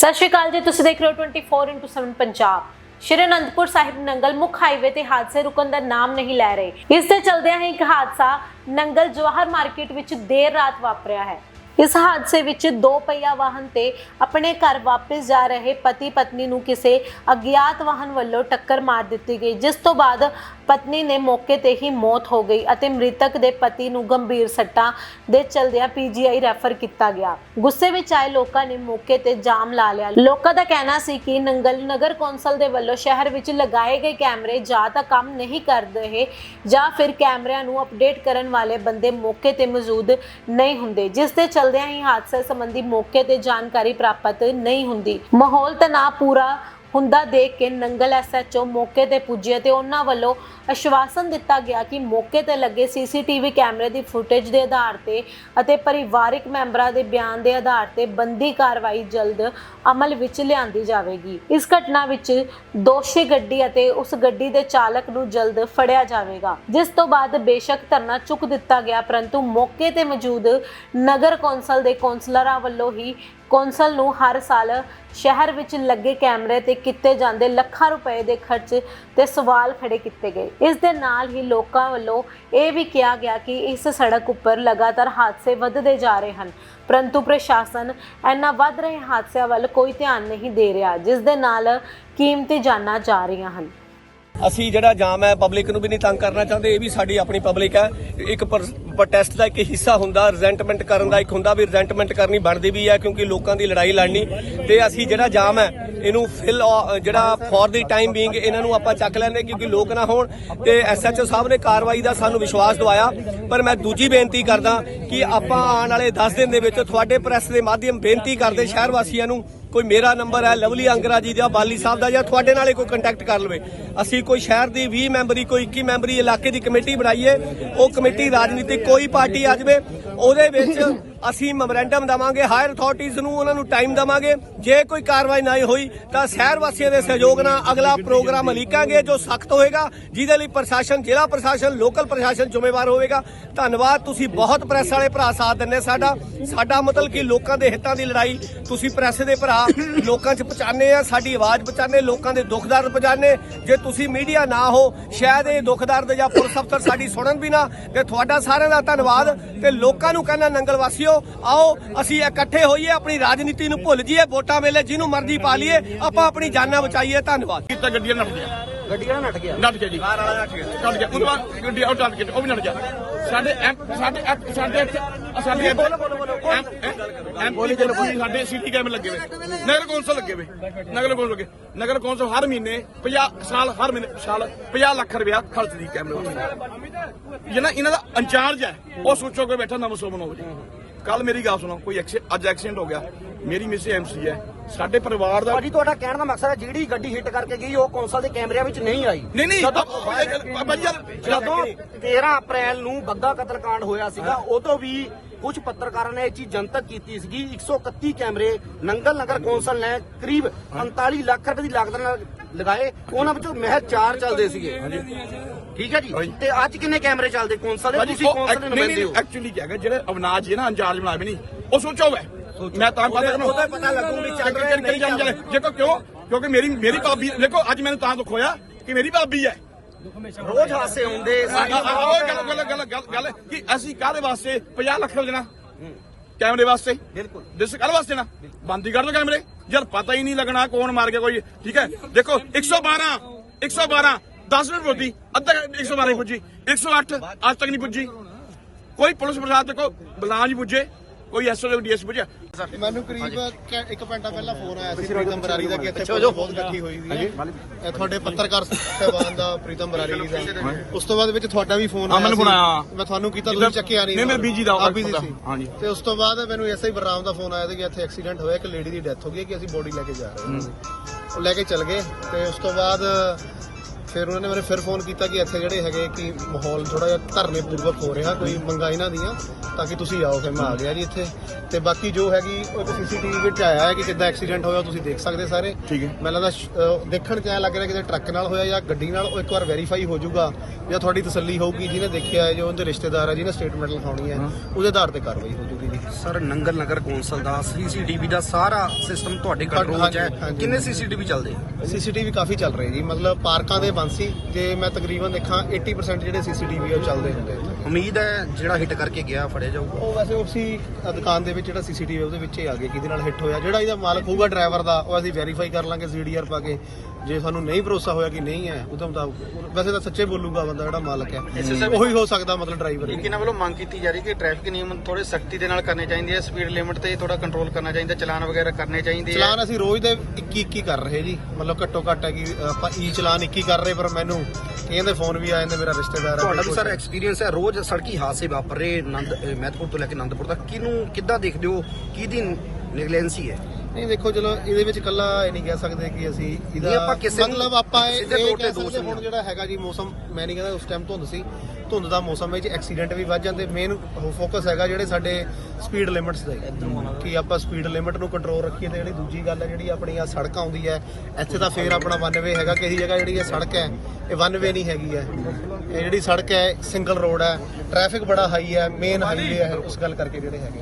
ਸਤਿ ਸ਼੍ਰੀ ਅਕਾਲ ਜੀ, ਤੁਸੀਂ ਦੇਖ ਰਹੇ ਹੋ 24x7 ਪੰਜਾਬ। ਸ਼੍ਰੀ ਅਨੰਦਪੁਰ ਸਾਹਿਬ ਨੰਗਲ ਮੁੱਖ ਹਾਈਵੇ ਤੇ ਹਾਦਸੇ ਰੁਕਣ ਦਾ ਨਾਮ ਨਹੀਂ ਲੈ ਰਹੇ। ਇਸ ਦੇ ਚਲਦਿਆਂ ਹੀ ਇੱਕ ਹਾਦਸਾ ਨੰਗਲ ਜਵਾਹਰ ਮਾਰਕੀਟ ਵਿੱਚ ਦੇਰ ਰਾਤ ਵਾਪਰਿਆ ਹੈ। ਇਸ ਹਾਦਸੇ ਵਿੱਚ ਦੋ ਪਹੀਆ ਵਾਹਨ ਤੇ ਆਪਣੇ ਘਰ ਵਾਪਸ ਜਾ ਰਹੇ ਪਤੀ ਪਤਨੀ ਨੂੰ ਕਿਸੇ ਅਗਿਆਤ ਵਾਹਨ ਵੱਲੋਂ ਟੱਕਰ ਮਾਰ ਦਿੱਤੀ ਗਈ, ਜਿਸ ਤੋਂ ਬਾਅਦ ਪਤਨੀ ਨੇ ਮੌਕੇ ਤੇ ਹੀ ਮੌਤ ਹੋ ਗਈ ਅਤੇ ਮ੍ਰਿਤਕ ਦੇ ਪਤੀ ਨੂੰ ਗੰਭੀਰ ਸੱਟਾਂ ਦੇ ਚਲਦਿਆਂ ਪੀਜੀਆਈ ਰੈਫਰ ਕੀਤਾ ਗਿਆ। ਗੁੱਸੇ ਵਿੱਚ ਆਏ ਲੋਕਾਂ ਨੇ ਮੌਕੇ ਤੇ ਜਾਮ ਲਾ ਲਿਆ। ਲੋਕਾਂ ਦਾ ਕਹਿਣਾ ਸੀ ਕਿ ਨੰਗਲ ਨਗਰ ਕੌਂਸਲ ਦੇ ਵੱਲੋਂ ਸ਼ਹਿਰ ਵਿੱਚ ਲਗਾਏ ਗਏ ਕੈਮਰੇ ਜਾਂ ਤਾਂ ਕੰਮ ਨਹੀਂ ਕਰ ਰਹੇ ਜਾਂ ਫਿਰ ਕੈਮਰਿਆਂ ਨੂੰ ਅਪਡੇਟ ਕਰਨ ਵਾਲੇ ਬੰਦੇ ਮੌਕੇ ਤੇ ਮੌਜੂਦ ਨਹੀਂ ਹੁੰਦੇ, ਜਿਸ ਦੇ ਚਲਦਿਆਂ ਹੀ ਹਾਦਸੇ ਸੰਬੰਧੀ ਮੌਕੇ ਤੇ ਜਾਣਕਾਰੀ ਪ੍ਰਾਪਤ ਨਹੀਂ ਹੁੰਦੀ। ਮਾਹੌਲ ਤਣਾਅ ਪੂਰਾ ਹੁੰਦਾ ਦੇਖ ਕੇ ਨੰਗਲ ਐਸਐਚਓ ਮੌਕੇ ਤੇ ਪੁੱਜੇ ਤੇ ਉਹਨਾਂ ਵੱਲੋਂ ਅਸ਼ਵਾਸਨ ਦਿੱਤਾ ਗਿਆ ਕਿ ਮੌਕੇ ਤੇ ਲੱਗੇ ਸੀਸੀਟੀਵੀ ਕੈਮਰੇ ਦੀ ਫੁਟੇਜ ਦੇ ਆਧਾਰ ਤੇ ਅਤੇ ਪਰਿਵਾਰਕ ਮੈਂਬਰਾਂ ਦੇ ਬਿਆਨ ਦੇ ਆਧਾਰ ਤੇ ਬੰਦੀ ਕਾਰਵਾਈ ਜਲਦ ਅਮਲ ਵਿੱਚ ਲਿਆਂਦੀ ਜਾਵੇਗੀ। ਇਸ ਘਟਨਾ ਵਿੱਚ ਦੋਸ਼ੀ ਗੱਡੀ ਅਤੇ ਉਸ ਗੱਡੀ ਦੇ ਚਾਲਕ ਨੂੰ ਜਲਦ ਫੜਿਆ ਜਾਵੇਗਾ, ਜਿਸ ਤੋਂ ਬਾਅਦ ਬੇਸ਼ੱਕ ਧਰਨਾ ਚੁੱਕ ਦਿੱਤਾ ਗਿਆ, ਪਰੰਤੂ ਮੌਕੇ ਤੇ ਮੌਜੂਦ ਨਗਰ ਕੌਂਸਲ ਦੇ ਕੌਂਸਲਰਾਂ ਵੱਲੋਂ ਹੀ ਕੌਂਸਲ ਨੂੰ ਹਰ ਸਾਲ ਸ਼ਹਿਰ ਵਿੱਚ ਲੱਗੇ ਕੈਮਰੇ ਤੇ ਕੀਤੇ ਜਾਂਦੇ ਲੱਖਾਂ ਰੁਪਏ ਦੇ ਖਰਚ ਤੇ ਸਵਾਲ ਖੜੇ ਕੀਤੇ ਗਏ। ਇਸ ਦੇ ਨਾਲ ਹੀ ਲੋਕਾਂ ਵੱਲੋਂ ਇਹ ਵੀ ਕਿਹਾ ਗਿਆ ਕਿ ਇਸ ਸੜਕ ਉੱਪਰ ਲਗਾਤਾਰ ਹਾਦਸੇ ਵੱਧਦੇ ਜਾ ਰਹੇ ਹਨ। ਪਰੰਤੂ ਪ੍ਰਸ਼ਾਸਨ ਇਹਨਾਂ ਵੱਧ ਰਹੇ ਹਾਦਸਿਆਂ ਵੱਲ ਕੋਈ ਧਿਆਨ ਨਹੀਂ ਦੇ ਰਿਹਾ, ਜਿਸ ਦੇ ਨਾਲ ਕੀਮਤੀ ਜਾਨਾਂ ਜਾ ਰਹੀਆਂ ਹਨ। ਅਸੀਂ ਜਿਹੜਾ ਜਾਮ ਹੈ ਪਬਲਿਕ ਨੂੰ ਵੀ ਨਹੀਂ ਤੰਗ ਕਰਨਾ ਚਾਹੁੰਦੇ, ਇਹ ਵੀ ਸਾਡੀ ਆਪਣੀ ਪਬਲਿਕ ਹੈ। ਇੱਕ ਪ੍ਰੋਟੈਸਟ ਦਾ ਇੱਕ ਹਿੱਸਾ ਹੁੰਦਾ ਰਿਜ਼ੈਂਟਮੈਂਟ ਕਰਨ ਦਾ ਇੱਕ ਹੁੰਦਾ ਵੀ ਰਿਜ਼ੈਂਟਮੈਂਟ ਕਰਨੀ ਬਣਦੀ ਵੀ ਹੈ ਕਿਉਂਕਿ ਲੋਕਾਂ ਦੀ ਲੜਾਈ ਲੜਨੀ। ਤੇ ਅਸੀਂ ਜਿਹੜਾ ਜਾਮ ਹੈ, ਇਹਨੂੰ ਫਿਲ ਜਿਹੜਾ ਫॉर ਦੀ ਟਾਈਮ ਬੀਇੰਗ ਇਹਨਾਂ ਨੂੰ ਆਪਾਂ ਚੱਕ ਲੈਂਦੇ ਕਿਉਂਕਿ ਲੋਕ ਨਾ ਹੋਣ। ਤੇ ਐਸਐਚਓ ਸਾਹਿਬ ਨੇ ਕਾਰਵਾਈ ਦਾ ਸਾਨੂੰ ਵਿਸ਼ਵਾਸ ਦਵਾਇਆ। ਪਰ ਮੈਂ ਦੂਜੀ ਬੇਨਤੀ ਕਰਦਾ ਕਿ ਆਪਾਂ ਆਉਣ ਵਾਲੇ 10 ਦਿਨ ਦੇ ਵਿੱਚ ਤੁਹਾਡੇ ਪ੍ਰੈਸ ਦੇ ਮਾਧਿਅਮ ਬੇਨਤੀ ਕਰਦੇ ਸ਼ਹਿਰ ਵਾਸੀਆਂ ਨੂੰ ਕੋਈ ਮੇਰਾ ਨੰਬਰ ਹੈ, ਲਵਲੀ ਅੰਗਰਾ ਜੀ ਦਾ, ਬਾਲੀ ਸਾਹਿਬ ਦਾ, ਜਾਂ ਤੁਹਾਡੇ ਨਾਲੇ ਕੋਈ ਕੰਟੈਕਟ ਕਰ ਲਵੇ। ਅਸੀਂ ਕੋਈ ਸ਼ਹਿਰ ਦੀ 20 ਮੈਂਬਰੀ, ਕੋਈ 21 ਮੈਂਬਰੀ ਇਲਾਕੇ ਦੀ ਕਮੇਟੀ ਬਣਾਈਏ, ਉਹ ਕਮੇਟੀ ਰਾਜਨੀਤਿਕ ਕੋਈ ਪਾਰਟੀ ਆ ਜਾਵੇ, ਉਹਦੇ ਵਿੱਚ ਅਸੀਂ ਮੈਮੋਰੈਂਡਮ ਦਵਾਂਗੇ ਹਾਇਰ ਅਥਾਰਟੀਆਂ ਨੂੰ ਉਹਨਾਂ ਨੂੰ ਟਾਈਮ ਦਵਾਂਗੇ। ਜੇ ਕੋਈ ਕਾਰਵਾਈ ਨਹੀਂ ਹੋਈ, ਤਾਂ ਸ਼ਹਿਰ ਵਾਸੀਆਂ ਦੇ ਸਹਿਯੋਗ ਨਾਲ ਅਗਲਾ ਪ੍ਰੋਗਰਾਮ ਲਿਖਾਂਗੇ ਜੋ ਸਖਤ ਹੋਏਗਾ, ਜਿਹਦੇ ਲਈ ਪ੍ਰਸ਼ਾਸਨ, ਜ਼ਿਲ੍ਹਾ ਪ੍ਰਸ਼ਾਸਨ ਲੋਕਲ ਪ੍ਰਸ਼ਾਸਨ ਜ਼ਿੰਮੇਵਾਰ ਹੋਵੇਗਾ। ਧੰਨਵਾਦ, ਤੁਸੀਂ ਬਹੁਤ ਪ੍ਰੈਸ ਵਾਲੇ ਭਰਾ ਸਾਥ ਦਿੰਦੇ ਸਾਡਾ। ਸਾਡਾ ਮਤਲਬ ਕਿ ਲੋਕਾਂ ਦੇ ਹਿੱਤਾਂ ਦੀ ਲੜਾਈ, ਤੁਸੀਂ ਪ੍ਰੈਸ ਦੇ ਭਰਾ, ਲੋਕਾਂ 'ਚ ਪਹੁੰਚਾਉਂਦੇ ਆ, ਸਾਡੀ ਆਵਾਜ਼ ਪਹੁੰਚਾਉਂਦੇ, ਲੋਕਾਂ ਦੇ ਦੁੱਖ ਦਰਦ ਪਹੁੰਚਾਉਂਦੇ। ਜੇ ਤੁਸੀਂ ਮੀਡੀਆ ਨਾ ਹੋ ਸ਼ਾਇਦ ਇਹ ਦੁੱਖ ਦਰਦ ਜਾਂ ਪੁਲਿਸ ਅਫਸਰ ਸਾਡੀ ਸੁਣਨ ਵੀ ਨਾ, ਤੇ ਤੁਹਾਡਾ ਸਾਰਿਆਂ ਦਾ ਧੰਨਵਾਦ, ਤੇ ਲੋਕਾਂ ਨੂੰ ਕਹਿੰਦਾ, ਨੰਗਲ ਵਾਸੀਓ ਆਓ ਅਸੀਂ ਇਕੱਠੇ ਹੋਈਏ ਆਪਣੀ ਰਾਜਨੀਤੀ ਨੂੰ ਭੁੱਲ ਜਾਈਏ ਵੋਟਾਂ ਵੇਲੇ ਜਿਹਨੂੰ ਮਰਜ਼ੀ ਪਾ ਲਈਏ ਆਪਾਂ ਆਪਣੀ ਜਾਨਾਂ ਬਚਾਈਏ ਧੰਨਵਾਦ। ਕੀਤਾ ਗੱਡੀਆਂ ਨੱਠ ਗਿਆ ਗੱਡੀਆਂ ਨੱਠ ਗਿਆ ਨੱਠ ਗਿਆ ਜੀ। ਕਾਰ ਵਾਲਾ ਨੱਠ ਗਿਆ। ਨੱਠ ਗਿਆ। ਉਹਦੇ ਬਾਅਦ ਗੱਡੀ ਉਹ ਨੱਠ ਗਿਆ ਉਹ ਵੀ ਨੱਠ ਗਿਆ। ਸਾਡੇ ਐਮ ਸਾਡੇ ਐਮ- ਸਾਡੇ ਇੱਥੇ- ਸਾਡੇ ਐਮਪੀ ਚਲੋ ਕੋਈ ਸਾਡੇ ਸਿਟੀ ਕੈਮਰੇ ਲੱਗੇ ਹੋਏ। ਨਗਰ ਕੌਂਸਲ ਲੱਗੇ ਹੋਏ। ਨਗਰ ਕੌਂਸਲ ਲੱਗੇ। ਨਗਰ ਕੌਂਸਲ ਹਰ ਮਹੀਨੇ 50 ਸਾਲ ਹਰ ਮਹੀਨੇ ਸਾਲ 50 ਲੱਖ ਰੁਪਇਆ ਖਰਚਦੀ ਕੈਮਰੇ ਉੱਤੇ ਜਿਹਨਾਂ ਇਹਨਾਂ ਦਾ ਇੰਚਾਰਜ ਹੈ ਉਹ ਸੋਚੋ ਕੇ ਬੈਠਾ ਨਮਸੋ ਮਨੋ ਜੀ ਕੱਲ ਮੇਰੀ ਗੱਲ ਸੁਣੋ ਕੋਈ ਅੱਜ ਐਕਸੀਡੈਂਟ ਹੋ ਗਿਆ। ਮੇਰੀ ਮਿਸ ਐਮਸੀ ਹੈ। ਸਾਡੇ ਪਰਿਵਾਰ ਦਾ ਭਾਜੀ ਤੁਹਾਡਾ ਕਹਿਣ ਦਾ ਮਕਸਦ ਹੈ ਜਿਹੜੀ ਗੱਡੀ ਹਿੱਟ ਕਰਕੇ ਗਈ ਉਹ ਕੌਂਸਲ ਦੇ ਕੈਮਰਿਆਂ ਵਿੱਚ ਨਹੀਂ ਆਈ। ਨਹੀਂ ਨਹੀਂ ਜਦੋਂ ਭਾਈ ਯਾਰ ਜਦੋਂ 13 ਅਪ੍ਰੈਲ ਨੂੰ ਬੱਗਾ ਕਤਲकांड ਹੋਇਆ ਸੀਗਾ ਉਦੋਂ ਵੀ ਕੁਝ ਪੱਤਰਕਾਰਾਂ ਨੇ ਇਹ ਚੀਜ਼ ਜਨਤਕ ਕੀਤੀ ਸੀਗੀ। 131 ਕੈਮਰੇ ਨੰਗਲ ਨਗਰ ਕੌਂਸਲ ਨੇ ਕਰੀਬ 45 ਲੱਖ ਰੁਪਏ ਦੀ ਲਾਗਤ ਨਾਲ ਲਗਾਏ। ਉਹਨਾਂ ਵਿੱਚੋਂ ਮਹਿਜ਼ 4 ਚੱਲਦੇ ਸੀਗੇ। ਠੀਕ ਹੈ ਜੀ। ਤੇ ਅੱਜ ਕਿੰਨੇ ਕੈਮਰੇ ਚੱਲਦੇ? ਕੌਂਸਲ ਦੇ? ਤੁਸੀਂ ਕੌਂਸਲ ਦੇ ਨੁਮਾਇੰਦੇ ਹੋ? ਐਕਚੁਅਲੀ ਕੀ ਹੈਗਾ ਜਿਹੜੇ ਅਵਨਾਜ ਜੀ ਨਾ ਇੰਚਾਰਜ ਬਣਾਏ ਵੀ ਨਹੀਂ। ਉਹ ਸੋਚੋ ਵੇ। ਮੈਂ ਤਾਂ ਪਤਾ ਕਰਨਾ। ਉਹਦਾ ਪਤਾ ਲੱਗੂ ਵੀ ਚੱਲ ਰਿਹਾ ਨਹੀਂ ਚੱਲ ਰਿਹਾ। ਦੇਖੋ ਕਿਉਂ? ਕਿਉਂਕਿ ਮੇਰੀ ਮੇਰੀ ਭਾਬੀ ਦੇਖੋ ਅੱਜ ਮੈਨੂੰ ਤਾਂ ਦੁੱਖ ਹੋਇਆ ਕਿ ਮੇਰੀ ਭਾਬੀ ਹੈ। ਰੋਜ਼ ਹਾਸੇ ਹੁੰਦੇ ਗੱਲ ਗੱਲ ਗੱਲ ਗੱਲ ਕਿ ਅਸੀਂ ਕਾਹਦੇ ਵਾਸਤੇ 50 ਲੱਖ ਦੇਣਾ? ਕੈਮਰੇ ਵਾਸਤੇ? ਬਿਲਕੁਲ। ਦਿਸ ਕੱਲ ਵਾਸਤੇ ਨਾ? ਬੰਦੀ ਕਰ ਦੋ ਕੈਮਰੇ। ਯਾਰ ਪਤਾ ਹੀ ਨਹੀਂ ਲੱਗਣਾ ਕੌਣ ਮਾਰ ਗਿਆ ਕੋਈ। ਠੀਕ ਹੈ? ਦੇਖੋ 112 112 10 ਮਿੰਟ ਪੁੱਜੀ ਅੱਧਾ 112 ਨਹੀਂ ਪੁੱਜੀ। 108 ਅੱਜ ਤੱਕ ਨਹੀਂ ਪੁੱਜੀ। ਕੋਈ ਪੁਲਿਸ ਪ੍ਰਸ਼ਾਸਨ ਦੇਖੋ ਬਲਾਂਜ ਪੁੱਜੇ ਕੋਈ ਐਸਓ ਡੀਐਸ ਪੁੱਜਿਆ। ਮੈਨੂੰ ਕਰੀਬ ਇੱਕ ਘੰਟਾ ਪਹਿਲਾਂ ਫੋਨ ਆਇਆ ਸੀ ਪ੍ਰੀਤਮ ਬਰਾਰੀ ਦਾ ਕਿ ਇੱਥੇ ਬਹੁਤ ਇਕੱਠੀ ਹੋਈ ਸੀ ਇਹ ਤੁਹਾਡੇ ਪੱਤਰਕਾਰ ਸਹਿਬਾਨ ਦਾ ਪ੍ਰੀਤਮ ਬਰਾਰੀ ਦਾ। ਉਸ ਤੋਂ ਬਾਅਦ ਵਿੱਚ ਤੁਹਾਡਾ ਵੀ ਫੋਨ ਹਾਂ, ਮੈਨੂੰ phone ਆਇਆ। ਮੈਂ ਤੁਹਾਨੂੰ ਕੀਤਾ ਤੁਸੀਂ ਚੱਕਿਆ ਨਹੀਂ ਨਹੀਂ, ਮੈਂ busy ਦਾ, ਆਪ busy ਸੀ। ਹਾਂਜੀ। ਤੇ ਉਸ ਤੋਂ ਬਾਅਦ ਮੈਨੂੰ ਐਸਆਈ ਬਰਰਾਮ ਦਾ ਫੋਨ ਆਇਆ ਸੀ ਕਿ ਇੱਥੇ ਐਕਸੀਡੈਂਟ ਹੋਇਆ ਇੱਕ ਲੇਡੀ ਦੀ ਡੈਥ ਹੋ ਗਈ ਹੈ ਕਿ ਅਸੀਂ ਬੋਡੀ ਲੈ ਕੇ ਜਾ ਰਹੇ ਹਾਂ। ਉਹ ਲੈ ਕੇ ਚੱਲ ਗਏ ਤੇ ਉਸ ਤੋਂ ਬਾਅਦ ਫਿਰ ਉਹਨਾਂ ਨੇ ਮੈਨੂੰ ਫਿਰ ਫੋਨ ਕੀਤਾ ਕਿ ਇੱਥੇ ਜਿਹੜੇ ਹੈਗੇ ਕਿ ਮਾਹੌਲ ਥੋੜਾ ਜਿਹਾ ਧਰਨੇ ਪੂਰਵਕ ਹੋ ਰਿਹਾ ਕੋਈ ਮੰਗਾ ਇਹਨਾਂ ਦੀਆਂ ਤਾਂ ਕਿ ਤੁਸੀਂ ਆਓ ਫਿਰ ਮੈਂ ਆ ਗਿਆ ਜੀ ਇੱਥੇ। ਤੇ ਬਾਕੀ ਜੋ ਹੈਗੀ ਉਹ ਸੀਸੀਟੀਵੀ ਵਿੱਚ ਆਇਆ ਹੈ ਕਿ ਕਿੱਦਾਂ ਐਕਸੀਡੈਂਟ ਹੋਇਆ ਤੁਸੀਂ ਦੇਖ ਸਕਦੇ ਸਾਰੇ। ਠੀਕ ਹੈ। ਮੈਨੂੰ ਲੱਗਦਾ ਦੇਖਣ ਚ ਐ ਲੱਗ ਰਿਹਾ ਕਿ ਟਰੱਕ ਨਾਲ ਹੋਇਆ ਜਾਂ ਗੱਡੀ ਨਾਲ ਉਹ ਇੱਕ ਵਾਰ ਵੈਰੀਫਾਈ ਹੋ ਜਾਊਗਾ ਜਾਂ ਤੁਹਾਡੀ ਤਸੱਲੀ ਹੋਊਗੀ ਜਿਹਨੇ ਦੇਖਿਆ ਹੈ ਜੋ ਉਹਦੇ ਰਿਸ਼ਤੇਦਾਰ ਹੈ ਜਿਹਨੇ ਸਟੇਟਮੈਂਟ ਲਿਖਾਉਣੀ ਹੈ ਉਹਦੇ ਆਧਾਰ ਤੇ ਕਾਰਵਾਈ ਹੋ ਜਾਊਗੀ ਜੀ। ਸਰ ਨੰਗਲ ਨਗਰ ਕੌਂਸਲ ਦਾ ਸੀਸੀਟੀਵੀ ਦਾ ਸਾਰਾ ਸਿਸਟਮ ਤੁਹਾਡੇ ਕੰਟਰੋਲ 'ਚ ਹੈ। ਕਿੰਨੇ ਸੀਸੀਟੀਵੀ ਚੱਲਦੇ? ਸੀਸੀਟੀਵੀ ਕਾਫੀ ਚੱਲ ਰਹੇ ਜੀ ਮਤਲਬ ਪਾਰਕਾਂ ਦੇ ਬੰਦ ਸੀ ਤੇ ਮੈਂ ਤਕਰੀਬਨ ਦੇਖਾਂ 80% ਜਿਹੜੇ ਸੀਸੀਟੀਵੀ ਉਹ ਚੱਲਦੇ ਹੁੰਦੇ ਉਮੀਦ ਹੈ ਜਿਹੜਾ ਹਿੱਟ ਕਰਕੇ ਗਿਆ ਫੜਿਆ ਜਾਊਗਾ। ਉਹ ਵੈਸੇ ਉਸੀ ਦੁਕਾਨ ਦੇ ਵਿੱਚ ਜਿਹੜਾ ਸੀਸੀਟੀਵੀ ਉਹਦੇ ਵਿੱਚ ਹੀ ਆ ਗਿਆ ਕਿਹਦੇ ਨਾਲ ਹਿੱਟ ਹੋਇਆ। ਜਿਹੜਾ ਇਹਦਾ ਮਾਲਕ ਹੋਊਗਾ ਡਰਾਈਵਰ ਦਾ ਉਹ ਅਸੀਂ ਵੈਰੀਫਾਈ ਕਰ ਲਾਂਗੇ ਸੀਡੀਆਰ ਪਾ ਕੇ। ਜੇ ਸਾਨੂੰ ਨਹੀਂ ਭਰੋਸਾ ਹੋਇਆ ਕਿ ਨਹੀਂ ਹੈ ਉਹਦੇ ਮੁਤਾਬਕ ਵੈਸੇ ਤਾਂ ਸੱਚੇ ਬੋਲੂਗਾ ਬੰਦਾ ਜਿਹੜਾ ਮਾਲਕ ਹੈ। ਉਹੀ ਹੋ ਸਕਦਾ ਮਤਲਬ ਡਰਾਈਵਰ ਇੱਕ ਇਹਨਾਂ ਵੱਲੋਂ ਮੰਗ ਕੀਤੀ ਜਾ ਰਹੀ ਕਿ ਟ੍ਰੈਫਿਕ ਨਿਯਮ ਥੋੜੇ ਸਖਤੀ ਦੇ ਨਾਲ ਕਰਨੇ ਚਾਹੀਦੇ ਆ ਸਪੀਡ ਲਿਮਿਟ ਤੇ ਥੋੜਾ ਕੰਟਰੋਲ ਕਰਨਾ ਚਾਹੀਦਾ ਚਲਾਨ ਵਗੈਰਾ ਕਰਨੇ ਚਾਹੀਦੇ ਆ। ਚਲਾਨ ਅਸੀਂ ਰੋਜ਼ ਦੇ 21 21 ਕਰ ਰਹੇ ਜੀ। ਮਤਲਬ ਘੱਟੋ ਘੱਟ ਹੈ ਕਿ ਆਪਾਂ ਈ ਚਲਾਨ 21 ਕਰ ਰਹੇ ਪਰ ਮੈਨੂੰ ਕਹਿੰਦੇ ਫੋਨ ਵੀ ਆ ਜਾਂਦੇ ਮੇਰਾ ਰਿਸ਼ਤੇਦਾਰ ਹੈ ਤੁਹਾਡਾ ਵੀ ਸਰ ਐਕਸਪੀਰੀਅੰਸ ਹੈ ਰੋਜ਼ ਸੜਕੀ ਹਾਦਸੇ ਵਾਪਰ ਰਹੇ ਨੰਦ ਮਹਿਤਪੁਰ ਤੋਂ ਲੈ ਕੇ ਆਨੰਦਪੁਰ ਤੱਕ। ਕਿਹਨੂੰ ਕਿੱਦਾਂ ਦੇਖਦੇ ਹੋ? ਕਿਹਦੀ ਨੈਗਲੈਂਸੀ ਹੈ? ਨਹੀਂ ਦੇਖੋ ਚਲੋ ਇਹਦੇ ਵਿੱਚ ਕੱਲਾ ਇਹ ਨਹੀਂ ਕਹਿ ਸਕਦੇ ਕਿ ਅਸੀਂ ਨਹੀਂ, ਇਹਦਾ ਆਪਾਂ ਕਿਸੇ ਨੂੰ ਮਤਲਬ ਆਪਾਂ ਇਹ ਸਿੱਧੇ ਇਹ ਤੇ ਕਹਿ ਦੋਸ਼ ਸਕਦੇ ਹੁਣ ਜਿਹੜਾ ਹੈਗਾ ਜੀ ਮੌਸਮ ਮੈਂ ਨਹੀਂ ਕਹਿੰਦਾ ਉਸ ਟਾਈਮ ਧੁੰਦ ਸੀ ਧੁੰਦ ਦਾ ਮੌਸਮ ਵਿੱਚ ਐਕਸੀਡੈਂਟ ਵੀ ਵੱਧ ਜਾਂਦੇ ਮੇਨ ਫੋਕਸ ਹੈਗਾ ਜਿਹੜੇ ਸਾਡੇ ਸਪੀਡ ਲਿਮਿਟਸ ਦਾ ਹੀ। ਕਿ ਆਪਾਂ ਸਪੀਡ ਲਿਮਿਟ ਨੂੰ ਕੰਟਰੋਲ ਰੱਖੀਏ ਤੇ ਜਿਹੜੀ ਦੂਜੀ ਗੱਲ ਹੈ ਜਿਹੜੀ ਆਪਣੀ ਆ ਸੜਕ ਆਉਂਦੀ ਹੈ ਇੱਥੇ ਤਾਂ ਫੇਰ ਆਪਣਾ ਵਨ ਵੇ ਹੈਗਾ ਕਿਸੇ ਜਗ੍ਹਾ ਜਿਹੜੀ ਇਹ ਸੜਕ ਹੈ ਇਹ ਵਨ ਵੇ ਨਹੀਂ ਹੈਗੀ ਹੈ। ਇਹ ਜਿਹੜੀ ਸੜਕ ਹੈ ਸਿੰਗਲ ਰੋਡ ਹੈ ਟ੍ਰੈਫਿਕ ਬੜਾ ਹਾਈ ਹੈ ਮੇਨ ਹਾਈਵੇ ਹੈ ਉਸ ਗੱਲ ਕਰਕੇ ਜਿਹੜੇ ਹੈਗੇ।